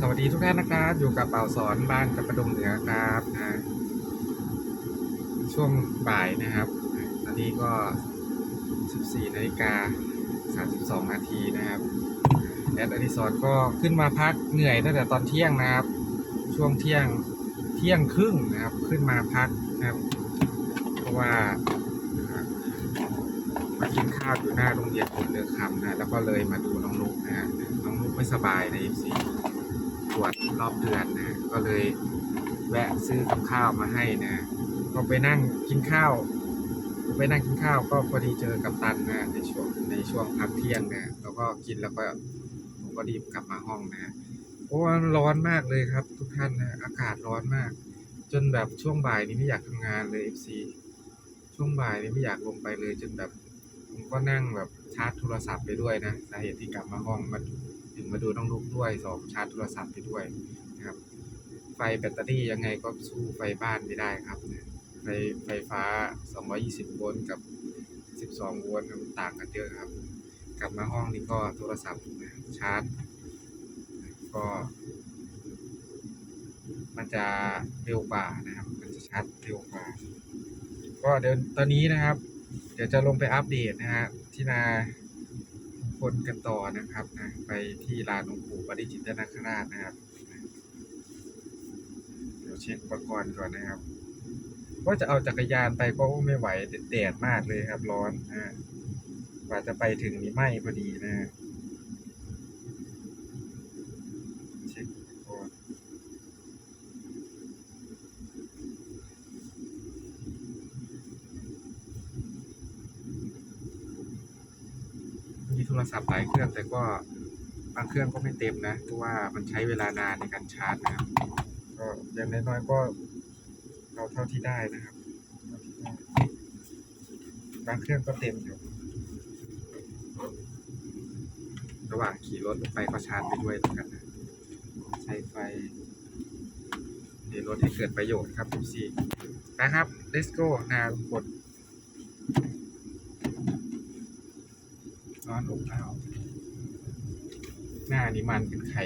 สวัสดีทุกท่านนะครับ อยู่กับเป่าสอนบ้านกับประดงเหนือครับนะช่วงบ่ายนะครับตอนนี้ก็ 14นาฬิกา32นาทีนะครับแอดอดิสรก็ขึ้นมาพักเหนื่อยตั้งแต่ตอนเที่ยงนะครับ ช่วงเที่ยงเที่ยงครึ่งนะครับ ขึ้นมาพักนะครับ เพราะว่ามากินข้าวอยู่หน้าโรงเรียนผมเดือคำนะแล้วก็เลยมาดูน้องนุกนะฮะน้องนุกไม่สบายใน FC ตร วจรอบเดือนนะก็เลยแวะซื้อกับข้าวมาให้นะก็ไปนั่งกินข้าว ไปนั่งกินข้าวก็พอดีเจอกับตันนะในช่วงในช่วงพักเที่ยงนะแล้วก็กินแล้วก็ผมก็รีบกลับมาห้องนะเพราะว่าร้อนมากเลยครับ ทุกท่านนะอากาศร้อนมาก จนแบบช่วงบ่ายนี้ไม่อยากทำงานเลย FC ช่วงบ่ายนี้ไม่อยากลงไปเลยจนแบบผมก็นั่งแบบชาร์จโทรศัพท์ไปด้วยนะสาเหตุที่กลับมาห้องมา ถึงมาดูน้องลูกด้วยสองชาร์จโทรศัพท์ไปด้วยนะครับ ไฟแบตเตอรี่ยังไงก็สู้ไฟบ้านไม่ได้ครับไฟไฟฟ้า 220 โวลต์กับ 12 โวลต์ต่างกันเยอะครับ กลับมาห้องนี่ก็โทรศัพท์ชาร์จ ก็ มันจะเร็วกว่านะครับ มันจะชาร์จเร็วกว่า ก็เดี๋ยวตอนนี้นะครับ เดี๋ยวจะลงไปอัปเดตนะฮะที่นา คนกันต่อนะครับนะไปที่ลานหลวงปู่ปริจิตนาคราชนะครับ เดี๋ยวเช็คอุปกรณ์ก่อนนะครับว่าจะเอาจักรยานไปก็ไม่ไหวแดดมากเลยครับ ร้อนนะกว่าจะไปถึงนี่ไหมพอดีนะฮะเช็คอุปกรณ์มีโท รศัพท์หลายเครื่องแต่ก็บางเครื่องก็ไม่เต็มนะเพราะว่ามันใช้เวลานานในการชาร์จนะครับก็อย่างน้อยๆก็เอาเท่าที่ได้นะครับบางเครื่องก็เต็มอยู่ระหว่างขี่รถไปก็ชาร์จไปด้วยแล้วกันนะใช้ไฟในรถให้เกิดประโยชน์ครับทุกซีนะครับ let's go นาลุงกด ร้อนอบอ้าว หน้านี้มันเป็นไข่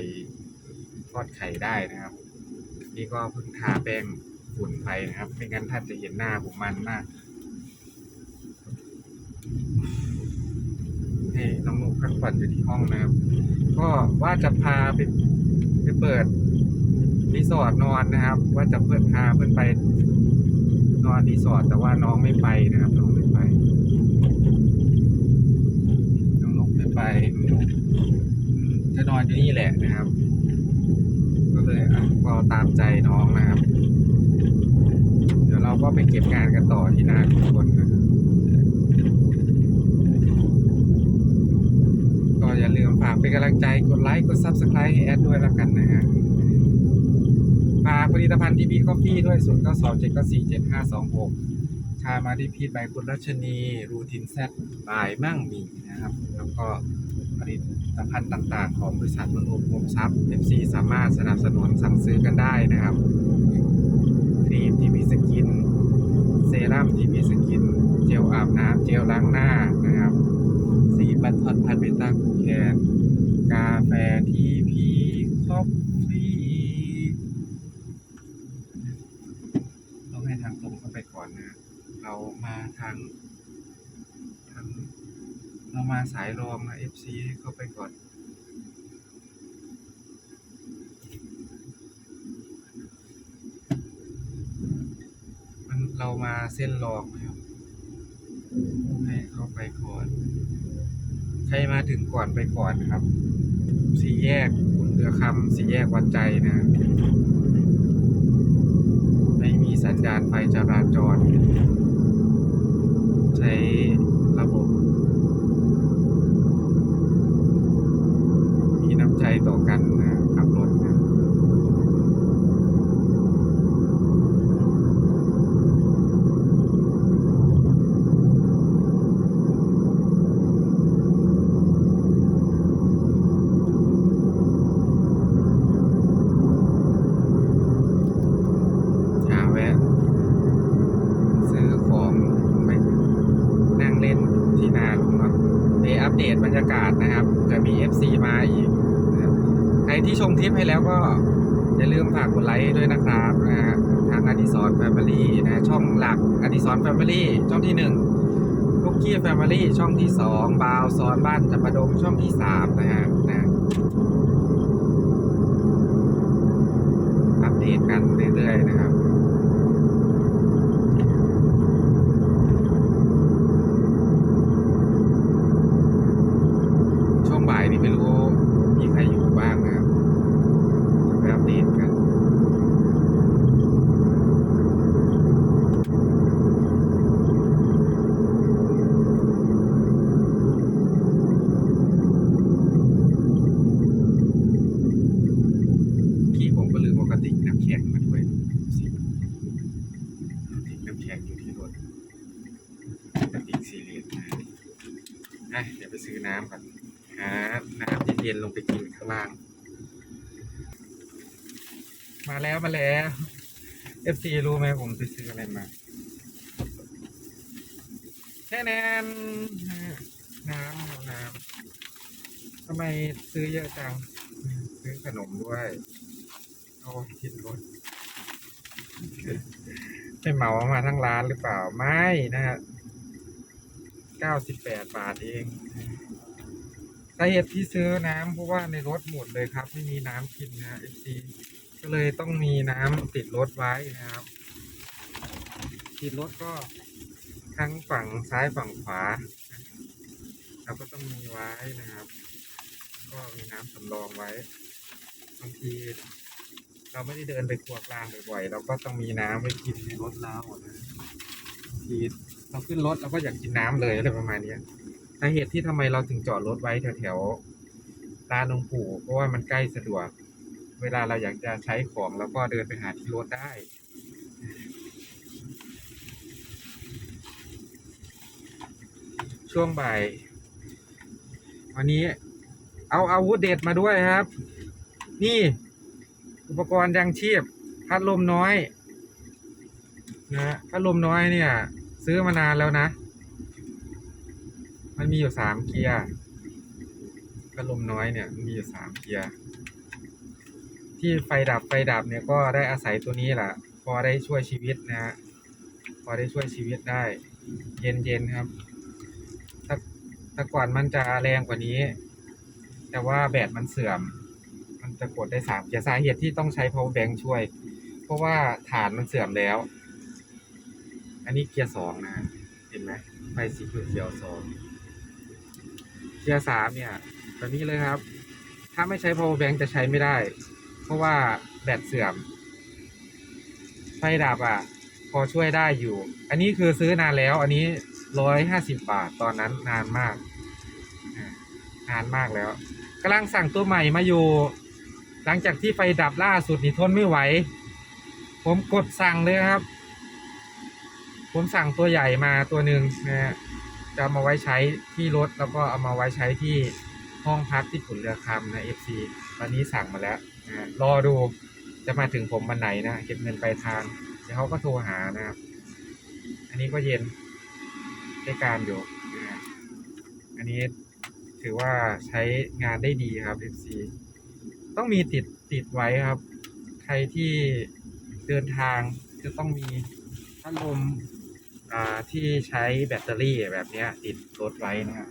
ทอดไข่ได้นะครับ นี่ก็เพิ่งทาแป้งฝุ่นไปนะครับ ไม่งั้นท่านจะเห็นหน้าผมมันมากนี่น้องนุกพักผ่อนอยู่ที่ห้องนะครับ ก็ว่าจะพาไปไปเปิดรีสอร์ทนอนนะครับ ว่าจะเพื่อนพาเพื่อนไปนอนรีสอร์ทแต่ว่าน้องไม่ไปนะครับน้อง ไปจะนอนอยู่นี่แหละนะครับ ก็เลยอะก็ตามใจน้องนะครับ เดี๋ยวเราก็ไปเก็บงานกันต่อที่นาทุกคนนะครับก็อย่าลืมฝากเป็นกำลังใจกดไลค์กด Subscribe ให้แอดด้วยแล้วกันนะฮะฝากผลิตภัณฑ์ดีบี o f ฟ e ด้วย0 9 2 7 9 4 7 5 2 6 ชามาดิพีทใบคุณรัชนี รูทินแซดบายมั่งมีนะครับ แล้วก็ผลิตภัณฑ์ต่างๆ ของบริษัทมนุษย์มทรัพย์ FC สามารถสนับสนุนสั่งซื้อกันได้นะครับครีมที่มีสกิน เซรั่มที่มีสกิน เจลอาบน้ำเจลล้างหน้านะครับสีบัตทอนพันเบต้าคูแคนกาแฟที่พีคอฟฟี่ต้องให้ทางตรงเข้าไปก่อนนะ เรามาทางทางเรามาสายรองนะ FC ให้เข้าไปก่อนมันเรามาเส้นรองนะครับให้เข้าไปก่อน ใครมาถึงก่อนไปก่อนนะครับ สี่แยกขุนเรือคำสี่แยกวัดใจนะไม่มีสัญญาณไฟจราจร ใช้ระบบ มีน้ำใจต่อกันนะขับรถนะ หาแวะ ซื้อของไปนั่งเล่นที่นาลุงเนาะไปอัปเดตบรรยากาศนะครับเผื่อมี FC มาอีกนะครับใคร ที่ชมคลิปให้แล้วก็ อย่าลืมฝากก ด้วยนะครับนะฮะทางอดิสรแฟมิลี่นะช่องหลักอดิสรแฟมิลี่ช่องที่หนึ่งลูกกี้แฟมิลี่ช่องที่สองบาวสอนบ้านจำปะดงช่องที่สามนะฮะนะอัปเดตกันเรื่อยๆนะครับ ช่วงบ่ายนี่ไม่รู้มีใครอยู่บ้างนะครับจะไปอัปเดตกัน กี้ผมก็ลืมเอากระติกน้ำแข็งมาด้วยสิกระติกน้ำแข็งอยู่ที่รถกระติกสี่เหลี่ยมนะะเดี๋ยวไปซื้อน้ำก่อนหาน้ำเย็นๆลงไปกินข้างล่าง มาแล้วมาแล้ว FC รู้ไหมผมไปซื้ออะไรมาแค่นั้นน้ำน้ำทำไมซื้อเยอะจัง ซื้อขนมด้วยโอ้คิดรถไปเหมามาทั้งร้านหรือเปล่าไม่นะฮะ เก้าสิบแปดบาทเองสาเหตุที่ซื้อน้ำเพราะว่าในรถหมดเลยครับ ไม่มีน้ำกินนะเอซีก็เลยต้องมีน้ำติดรถไว้นะครับติดรถก็ทั้งฝั่งซ้ายฝั่งขวาเราก็ต้องมีไว้นะครับ ก็มีน้ำสำรองไว้บางทีเราไม่ได้เดินไปครัวกลางบ่อยๆเราก็ต้องมีน้ำไว้กินในรถเรานะที เราขึ้นรถเราก็อยากกินน้ำเลยอะไรประมาณเนี้ยสาเหตุที่ทำไมเราถึงจอดรถไว้แถวๆร้านหลวงปู่เพราะว่ามันใกล้สะดวก เวลาเราอยากจะใช้ของเราก็เดินไปหาที่รถได้ช่วงบ่าย วันนี้เอาอาวุธเด็ดมาด้วยครับ นี่ อุปกรณ์ยังชีพ พัดลมน้อย นะพัดลมน้อยเนี่ย ซื้อมานานแล้วนะ มันมีอยู่สามเกียร์พัดลมน้อยเนี่ยมีอยู่สามเกียร์ที่ไฟดับไฟดับเนี่ยก็ได้อาศัยตัวนี้แหละพอได้ช่วยชีวิตนะฮะพอได้ช่วยชีวิตได้ เย็นๆครับแต่แต่ก่อนมันจะแรงกว่านี้ แต่ว่าแบตมันเสื่อม มันจะกดได้สามเกียร์สาเหตุที่ต้องใช้ power bank ช่วย เพราะว่าฐานมันเสื่อมแล้ว อันนี้เกียร์สองนะเห็นไหมไฟสีเขียวสองเกียร์สามเนี่ยแบบนี้เลยครับ ถ้าไม่ใช้ power bank จะใช้ไม่ได้ เพราะว่าแบตเสื่อม ไฟดับอะ พอช่วยได้อยู่ อันนี้คือซื้อนานแล้ว อันนี้ร้อยห้าสิบบาทตอนนั้นนานมากนานมากแล้วกำลังสั่งตัวใหม่มาอยู่ หลังจากที่ไฟดับล่าสุดนี่ทนไม่ไหว ผมกดสั่งเลยครับ ผมสั่งตัวใหญ่มาตัวหนึ่งนะฮะจะเอามาไว้ใช้ที่รถแล้วก็เอามาไว้ใช้ที่ห้องพักที่ขุนเรือคำนะ FC ตอนนี้สั่งมาแล้วนะรอดูจะมาถึงผมวันไหนนะเก็บเงินไปลายทางเดี๋ยวเขาก็โทรหานะครับ อันนี้ก็เย็นได้การอยู่นะอันนี้ถือว่าใช้งานได้ดีครับ FC ต้องมีติดติดไว้ครับ ใครที่เดินทางจะต้องมีพัดลม ที่ใช้แบตเตอรี่แบบนี้ติดรถไว้นะครับ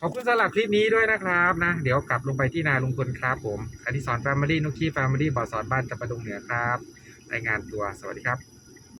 ขอบคุณสำหรับคลิปนี้ด้วยนะครับนะ เดี๋ยวกลับลงไปที่นาลุงพลครับผมอดิสรแฟมิลี่นุกี้แฟมิลี่บ่อสอนบ้านจะประดงเหนือครับรายงานตัวสวัสดีครับ